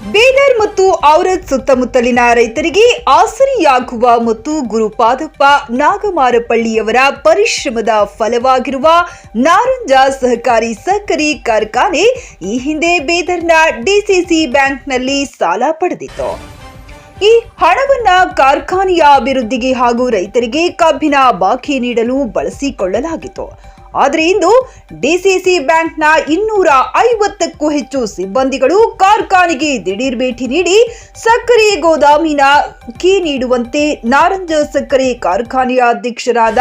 ಬೀದರ್ ಮತ್ತು ಔರದ್ ಸುತ್ತಮುತ್ತಲಿನ ರೈತರಿಗೆ ಆಸರಿಯಾಗುವ ಮತ್ತು ಗುರುಪಾದಪ್ಪ ನಾಗಮಾರಪಳ್ಳಿಯವರ ಪರಿಶ್ರಮದ ಫಲವಾಗಿರುವ ನಾರಂಜ ಸಹಕಾರಿ ಸಕ್ಕರೆ ಕಾರ್ಖಾನೆ ಈ ಹಿಂದೆ ಬೀದರ್ನ ಡಿಸಿಸಿ ಬ್ಯಾಂಕ್ನಲ್ಲಿ ಸಾಲ ಪಡೆದಿತ್ತು. ಈ ಹಣವನ್ನ ಕಾರ್ಖಾನೆಯ ಅಭಿವೃದ್ಧಿಗೆ ಹಾಗೂ ರೈತರಿಗೆ ಕಬ್ಬಿನ ಬಾಕಿ ನೀಡಲು ಬಳಸಿಕೊಳ್ಳಲಾಗಿತ್ತು. ಆದರೆ ಇಂದು ಡಿಸಿಸಿ ಬ್ಯಾಂಕ್ನ ಇನ್ನೂರ ಐವತ್ತಕ್ಕೂ ಹೆಚ್ಚು ಸಿಬ್ಬಂದಿಗಳು ಕಾರ್ಖಾನೆಗೆ ದಿಢೀರ್ ಭೇಟಿ ನೀಡಿ ಸಕ್ಕರೆ ಗೋದಾಮಿನ ಕೀ ನೀಡುವಂತೆ ನಾರಂಜ ಸಕ್ಕರೆ ಕಾರ್ಖಾನೆಯ ಅಧ್ಯಕ್ಷರಾದ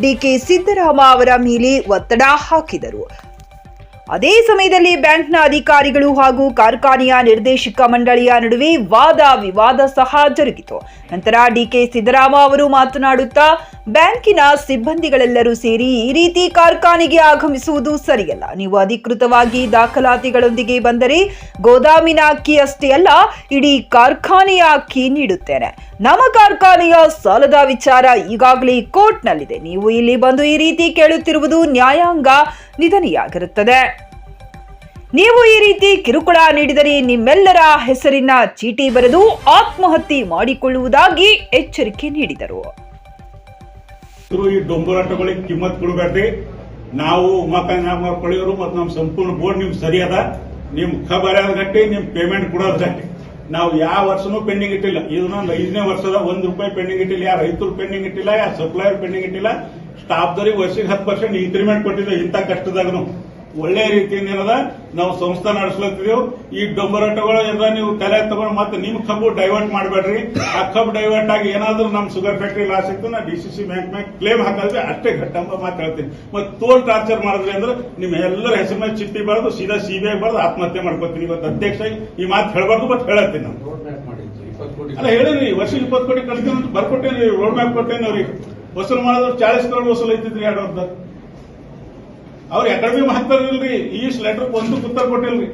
ಡಿಕೆ ಸಿದ್ದರಾಮ ಅವರ ಮೇಲೆ ಒತ್ತಡ ಹಾಕಿದರು. ಅದೇ ಸಮಯದಲ್ಲಿ ಬ್ಯಾಂಕ್ನ ಅಧಿಕಾರಿಗಳು ಹಾಗೂ ಕಾರ್ಖಾನೆಯ ನಿರ್ದೇಶಕ ಮಂಡಳಿಯ ನಡುವೆ ವಾದ ವಿವಾದ ಸಹ ಜರುಗಿತು. ನಂತರ ಡಿಕೆ ಸಿದ್ದರಾಮ ಅವರು ಮಾತನಾಡುತ್ತಾ, ಬ್ಯಾಂಕಿನ ಸಿಬ್ಬಂದಿಗಳೆಲ್ಲರೂ ಸೇರಿ ಈ ರೀತಿ ಕಾರ್ಖಾನೆಗೆ ಆಗಮಿಸುವುದು ಸರಿಯಲ್ಲ. ನೀವು ಅಧಿಕೃತವಾಗಿ ದಾಖಲಾತಿಗಳೊಂದಿಗೆ ಬಂದರೆ ಗೋದಾಮಿನ ಅಕ್ಕಿ ಅಷ್ಟೇ ಅಲ್ಲ, ಇಡೀ ಕಾರ್ಖಾನೆಯ ಅಕ್ಕಿ ನೀಡುತ್ತೇನೆ. ನಮ್ಮ ಕಾರ್ಖಾನೆಯ ಸಾಲದ ವಿಚಾರ ಈಗಾಗಲೇ ಕೋರ್ಟ್ನಲ್ಲಿದೆ. ನೀವು ಇಲ್ಲಿ ಬಂದು ಈ ರೀತಿ ಕೇಳುತ್ತಿರುವುದು ನ್ಯಾಯಾಂಗ ನಿಧನೆಯಾಗಿರುತ್ತದೆ. ನೀವು ಈ ರೀತಿ ಕಿರುಕುಳ ನೀಡಿದರೆ ನಿಮ್ಮೆಲ್ಲರ ಹೆಸರಿನ ಚೀಟಿ ಬರೆದು ಆತ್ಮಹತ್ಯೆ ಮಾಡಿಕೊಳ್ಳುವುದಾಗಿ ಎಚ್ಚರಿಕೆ ನೀಡಿದರು. ಈ ಡೊಂಬರಾಟಗಳಿಗೆ ಕಿಮ್ಮತ್ ಕೊಡಬೇಡ್ರಿ. ನಾವು ಮಕ್ಕಳಿಗರು ಮತ್ತು ನಮ್ಮ ಸಂಪೂರ್ಣ ಬೋರ್ಡ್ ನಿಮ್ಗೆ ಸರಿ ಅದ ನಿಮ್ ಖಬರ್ ಗಟ್ಟಿ ನಿಮ್ ಪೇಮೆಂಟ್ ಕೊಡೋದ್ ಗಟ್ಟಿ ನಾವು ಯಾವ ವರ್ಷನೂ ಪೆಂಡಿಂಗ್ ಇಟ್ಟಿಲ್ಲ. ಇದನ್ನ ಐದನೇ ವರ್ಷದ ಒಂದ್ ರೂಪಾಯಿ ಪೆಂಡಿಂಗ್ ಇಟ್ಟಿಲ್ಲ. ಯಾವ ರೈತರು ಪೆಂಡಿಂಗ್ ಇಟ್ಟಿಲ್ಲ ಯಾವ ಸಪ್ಲೈಯರ್ ಪೆಂಡಿಂಗ್ ಇಟ್ಟಿಲ್ಲ. ಸ್ಟಾಫ್ದವ್ರಿಗೆ ವರ್ಷಕ್ಕೆ ಹತ್ತು ಪರ್ಸೆಂಟ್ ಇನ್ಕ್ರಿಮೆಂಟ್ ಕೊಟ್ಟಿದ್ದ ಇಂಥ ಕಷ್ಟದಾಗನು. ಒಳ್ಳೆ ರೀತಿಯಿಂದ ಏನದ? ನಾವು ಸಂಸ್ಥೆ ನಡೆಸ್ಲತ್ತಿದೆವು. ಈ ಡೊಂಬರಾಟಗಳು ಎಲ್ಲ ನೀವು ತಲೆ ತಗೊಂಡು ಮತ್ತೆ ನಿಮ್ ಕಬ್ಬು ಡೈವರ್ಟ್ ಮಾಡಬೇಡ್ರಿ. ಆ ಕಬ್ಬು ಡೈವರ್ಟ್ ಆಗಿ ಏನಾದ್ರೂ ನಮ್ ಶುಗರ್ ಫ್ಯಾಕ್ಟರಿ ಲಾಸ್ ಇತ್ತು ನಾ ಡಿಸಿಸಿ ಬ್ಯಾಂಕ್ ಮ್ಯಾಗ ಕ್ಲೇಮ್ ಹಾಕಿದ್ರೆ ಅಷ್ಟೇ ಘಟ್ಟಂಬ ಮಾತು ಹೇಳ್ತೀನಿ. ಮತ್ತೆ ತೋಲ್ ಟಾರ್ಚರ್ ಮಾಡಿದ್ರಿ ಅಂದ್ರೆ ನಿಮ್ ಎಲ್ಲರ ಹೆಸರು ಮೇಲೆ ಚಿಟ್ಟಿ ಬರೆದು ಸೀದಾ ಸಿಬಿಐ ಬರೆದು ಆತ್ಮಹತ್ಯೆ ಮಾಡ್ಕೋತೀನಿ. ಇವತ್ತು ಅಧ್ಯಕ್ಷ ಈ ಮಾತು ಹೇಳ್ಬಾರ್ದು ಮತ್ತೆ ಹೇಳತ್ತೀನಿ ಕೋಟಿ ಅಲ್ಲ ಹೇಳಿರಿ. ವರ್ಷ ಇಪ್ಪತ್ತು ಕೋಟಿ ಕಳ್ತೀನಿ ಬರ್ಕೊಟ್ಟೇನ್ರಿ. ಬರ್ಕೊಟ್ಟೇನಿ ರೋಡ್ ಮ್ಯಾಪ್ ಕೊಟ್ಟೇನಿ ಅವ್ರಿಗೆ. ವಸೂಲು ಮಾಡಿದ್ರು ಚಾಳಿಸ್ ಕರೋಡ್ ವಸೂಲು ಐತಿದ್ರಿ ಎರಡು ಅವ್ರು ಎಕಡೆ ಮಾತಾಡಿಲ್ರಿ ಈ ಲೆಟರ್ ಒಂದು ಉತ್ತರ ಕೊಟ್ಟಿಲ್ರಿ.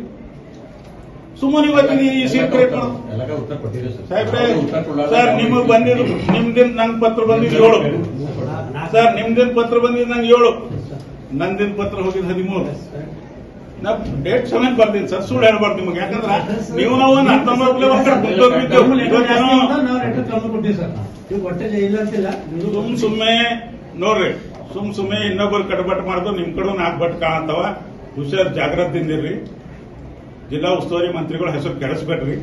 ಸುಮ್ಮನೆ ಇವತ್ತಿನ ಈ ಸೀಟ್ ಕ್ರಿಯೇಟ್ ಮಾಡೋದು ಉತ್ತರ ಕೊಟ್ಟಿದ್ದೀವಿ ಸರ್. ನಿಮಗ್ ಬಂದಿದ್ರು ನಿಮ್ದಿನ ನಂಗೆ ಪತ್ರ ಬಂದಿದ್ದು ಏಳು? ಸರ್ ನಿಮ್ದಿನ ಪತ್ರ ಬಂದಿದ್ದು ನಂಗೆ ಏಳು? ನಂದಿನ ಪತ್ರ ಹೋಗಿದ್ದು ಹದಿಮೂರು? ನಾ ಡೇಟ್ ಚೆನ್ನಾಗಿ ಬರ್ತೀನಿ ಸರ್ ಸುಳ್ಳು ಹೇಳ್ಬಾರ್ದು ನಿಮಗೆ. ಯಾಕಂದ್ರೆ ನೀವು ನಾವು ಒಂದು ಹತ್ತೊಂಬತ್ತು ಸುಮ್ಮನೆ ನೋಡ್ರಿ ಸುಮ್ ಸುಮ್ಮನೆ ಇನ್ನೊಬ್ಬರು ಕಟ್ಬಟ್ ಮಾಡುದು ನಿಮ್ ಕಡೆ ನಾಲ್ಕು ಬಟ್ ಕಾಣಂತವ ಹುಷಾರ್ ಜಾಗ್ರತೆಯಿಂದಿರ್ರಿ ಜಿಲ್ಲಾ ಉಸ್ತುವಾರಿ ಮಂತ್ರಿಗಳ ಹೆಸರು ಕೆಡಿಸ್ಬೇಡ್ರಿ.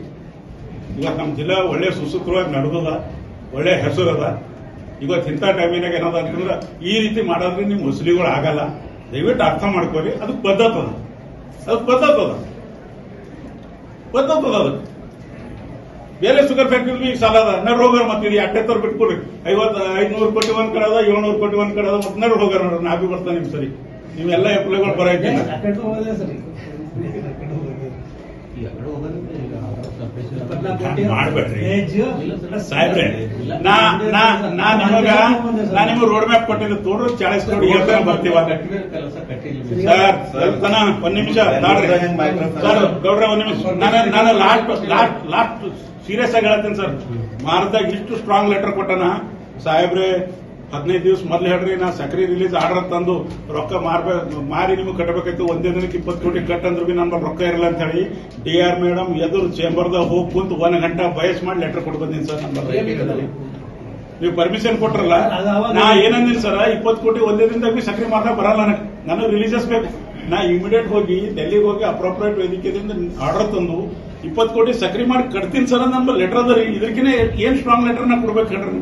ಇವತ್ತು ನಮ್ಮ ಜಿಲ್ಲಾ ಒಳ್ಳೆ ಸುಸೂತ್ರವಾಗಿ ನಡೆದದ, ಒಳ್ಳೆ ಹೆಸರು ಅದ ಇವತ್ತು ಇಂಥ ಟೈಮಿನಾಗ ಏನದ ಅಂತಂದ್ರ ಈ ರೀತಿ ಮಾಡೋದ್ರೆ ನಿಮ್ಮ ಮುಸ್ಲಿಗಳು ಆಗಲ್ಲ. ದಯವಿಟ್ಟು ಅರ್ಥ ಮಾಡ್ಕೋರಿ. ಅದು ಪದ್ಧತಿ ಅದ. ಅದು ಪದ್ಧತಿ ಅದ. ಪದ್ಧತಿ ಅದ ಅದಕ್ಕೆ ಬೇರೆ ಶುಗರ್ ಫ್ಯಾಕ್ಟ್ರಿ ಸಾಲ ಅದ. ನಡ್ ಹೋಗಾರ ಮತ್ತೆ ತೋರ್ ಬಿಟ್ಕೊಡ್ರಿ ಐವತ್ತು, ಐದ್ನೂರು ಕೋಟಿ ಒಂದ್ ಕಡೆ ಅದ, ಏಳ್ನೂರು ಕೋಟಿ ಒಂದ್ ಕಡೆ ಅದ, ಮತ್ತೆ ನಡು ಹೋಗಾರ ನೋಡ್ರಿ ನಾ ಬಿ ಬರ್ತಾನೆ ನಿಮ್ ಸರಿ. ನೀವೆಲ್ಲ ಎಂಪ್ಲಾಯ್ಗಳು ಬರೈತಿ. ಸಾಹೇಬ್ರೆ ನಾ ನಾ ನಾ ನಿಮಗ ನಾ ನಿಮಗೆ ರೋಡ್ ಮ್ಯಾಪ್ ಕೊಟ್ಟಿದ್ದು ತೋಡ್ರು ಚಾಳಿಸ್ ಕೋಟಿ ಹೇಳ್ತಾರೆ ಬರ್ತೀವ ಸರ್ ತನ ಒಂದ್ ನಿಮಿಷ ಸರ್ ಗೌಡ್ರ ಒಂದ್ ನಿಮಿಷ. ನಾನು ನಾನು ಲಾಸ್ಟ್ ಲಾಸ್ಟ್ ಲಾಸ್ಟ್ ಸೀರಿಯಸ್ ಆಗಿ ಹೇಳ್ತೇನೆ ಸರ್. ಭಾರತದಾಗ ಇಷ್ಟು ಸ್ಟ್ರಾಂಗ್ ಲೆಟರ್ ಕೊಟ್ಟನ. ಸಾಹೇಬ್ರೆ ಹದಿನೈದು ದಿವಸ ಮೊದ್ಲು ಹೇಳ್ರಿ ನಾ ಸಕ್ರೆ ರಿಲೀಸ್ ಆರ್ಡರ್ ತಂದು ರೊಕ್ಕ ಮಾರ್ಬೇಕು ಮಾರಿ ನಿಮಗೆ ಕಟ್ಟಬೇಕಾಯ್ತು ಒಂದೇ ದಿನಕ್ಕೆ ಇಪ್ಪತ್ತು ಕೋಟಿ ಕಟ್ ಅಂದ್ರೆ ಬಿ ನಮ್ಮ ರೊಕ್ಕ ಇರಲ್ಲ ಅಂತ ಹೇಳಿ ಡಿ ಆರ್ ಮೇಡಮ್ ಎದುರು ಚೇಂಬರ್ದಾಗ ಹೋಗಿ ಕುಂತು ಒಂದು ಗಂಟೆ ಬಯಸ್ ಮಾಡಿ ಲೆಟರ್ ಕೊಟ್ಟು ಬಂದೀನಿ ಸರ್ ನಮ್ಮ ನೀವು ಪರ್ಮಿಷನ್ ಕೊಟ್ರಲ್ಲ ನಾ ಏನಂದಿನಿ ಸರ್ ಇಪ್ಪತ್ತು ಕೋಟಿ ಒಂದೇ ದಿನದಾಗ ಬಿ ಸಕ್ರೆ ಮಾರ್ದಾಗ ಬರಲ್ಲ ನನಗೆ. ನನಗೆ ರಿಲೀಸಸ್ ಬೇಕು. ನಾ ಇಮಿಡಿಯೇಟ್ ಹೋಗಿ ಡೆಲ್ಲಿಗೆ ಹೋಗಿ ಅಪ್ರೋಪ್ರಿಯೇಟ್ ವೇದಿಕೆದಿಂದ ಆರ್ಡರ್ ತಂದು ಇಪ್ಪತ್ತು ಕೋಟಿ ಸಕ್ರಿ ಮಾಡಿ ಕಟ್ತೀನಿ ಸರ್ ನಮ್ಮ ಲೆಟರ್ ಅದ ರೀ. ಇದಕ್ಕಿಂತ ಏನ್ ಸ್ಟ್ರಾಂಗ್ ಲೆಟರ್ ನಾ ಕೊಡ್ಬೇಕು ಹೇಳ್ರಿ.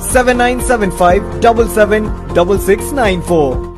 Seven nine seven five double seven double six nine four.